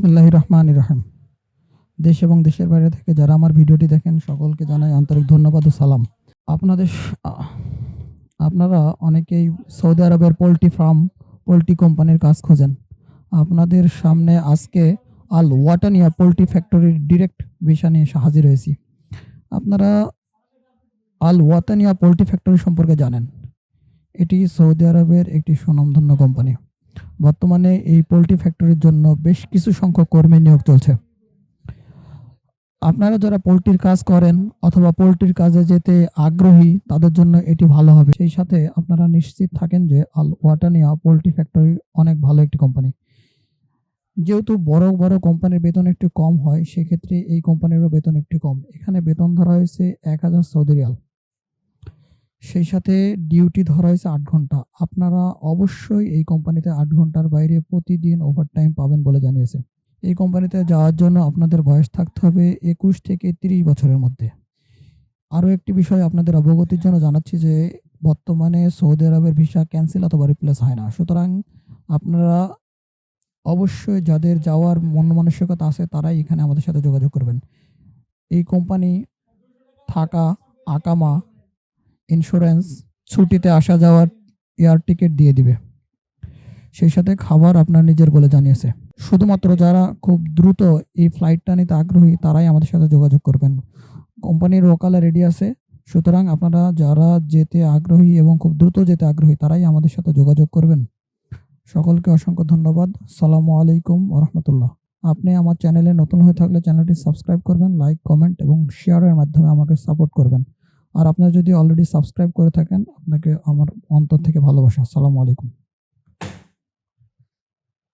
বিসমিল্লাহ রহমান রহিম দেশ এবং দেশের বাইরে থেকে যারা আমার ভিডিওটি দেখেন, সকলকে জানাই আন্তরিক ধন্যবাদ ও সালাম। আপনাদের আপনারা অনেকেই সৌদি আরবের পোলট্রি ফার্ম, পোলট্রি কোম্পানির কাজ খোঁজেন। আপনাদের সামনে আজকে আল ওয়াটানিয়া পোলট্রি ফ্যাক্টরির ডিরেক্ট ভিসা নিয়ে হাজির হয়েছি। আপনারা আল ওয়াতানিয়া পোলট্রি ফ্যাক্টরি সম্পর্কে জানেন। এটি সৌদি আরবের একটি সুনামধন্য কোম্পানি। বর্তমানে এই পোলট্রি ফ্যাক্টরির জন্য বেশ কিছু সংখ্যক কর্মী নিয়োগ চলছে। আপনারা যারা পোলট্রির কাজ করেন অথবা পোলট্রির কাজে যেতে আগ্রহী, তাদের জন্য এটি ভালো হবে। সেই সাথে আপনারা নিশ্চিত থাকেন যে আল ওয়াটানিয়া পোলট্রি ফ্যাক্টরি অনেক ভালো একটি কোম্পানি। যেহেতু বড় বড় কোম্পানির বেতন একটু কম হয়, সেক্ষেত্রে এই কোম্পানিরও বেতন একটু কম। এখানে বেতন ধরা হয়েছে এক হাজার সৌদি রিয়াল। সেই সাথে ডিউটি ধরা হয়েছে আট ঘণ্টা। আপনারা অবশ্যই এই কোম্পানিতে আট ঘণ্টার বাইরে প্রতিদিন ওভারটাইম পাবেন বলে জানিয়েছে। এই কোম্পানিতে যাওয়ার জন্য আপনাদের বয়স থাকতে হবে একুশ থেকে তিরিশ বছরের মধ্যে। আরও একটি বিষয় আপনাদের অবগতির জন্য জানাচ্ছি যে, বর্তমানে সৌদি আরবের ভিসা ক্যান্সেল অথবা রিপ্লেস হয় না। সুতরাং আপনারা অবশ্যই যাদের যাওয়ার মন মানসিকতা আছে, তারাই এখানে আমাদের সাথে যোগাযোগ করবেন। এই কোম্পানি থাকা, আকামা ইন্স্যুরেন্স ছুটিতে আসা যাওয়ার এয়ার টিকিট দিয়ে দিবে। সেই সাথে খাবার আপনার নিজের বলে জানিয়েছে। শুধুমাত্র যারা খুব দ্রুত এই ফ্লাইটটা নিতে আগ্রহী, তারাই আমাদের সাথে যোগাযোগ করবেন। কোম্পানির ওকালে রেডি আছে। সুতরাং আপনারা যারা যেতে আগ্রহী এবং খুব দ্রুত যেতে আগ্রহী, তারাই আমাদের সাথে যোগাযোগ করবেন। সকলকে অসংখ্য ধন্যবাদ। সালামু আলাইকুম রহমতুল্লাহ আপনি আমার চ্যানেলে নতুন হয়ে থাকলে চ্যানেলটি সাবস্ক্রাইব করবেন লাইক কমেন্ট এবং শেয়ারের মাধ্যমে আমাকে সাপোর্ট করবেন। আর আপনারা যদি অলরেডি সাবস্ক্রাইব করে থাকেন আপনাকে আমার অন্তর থেকে ভালোবাসা। আসসালামু আলাইকুম।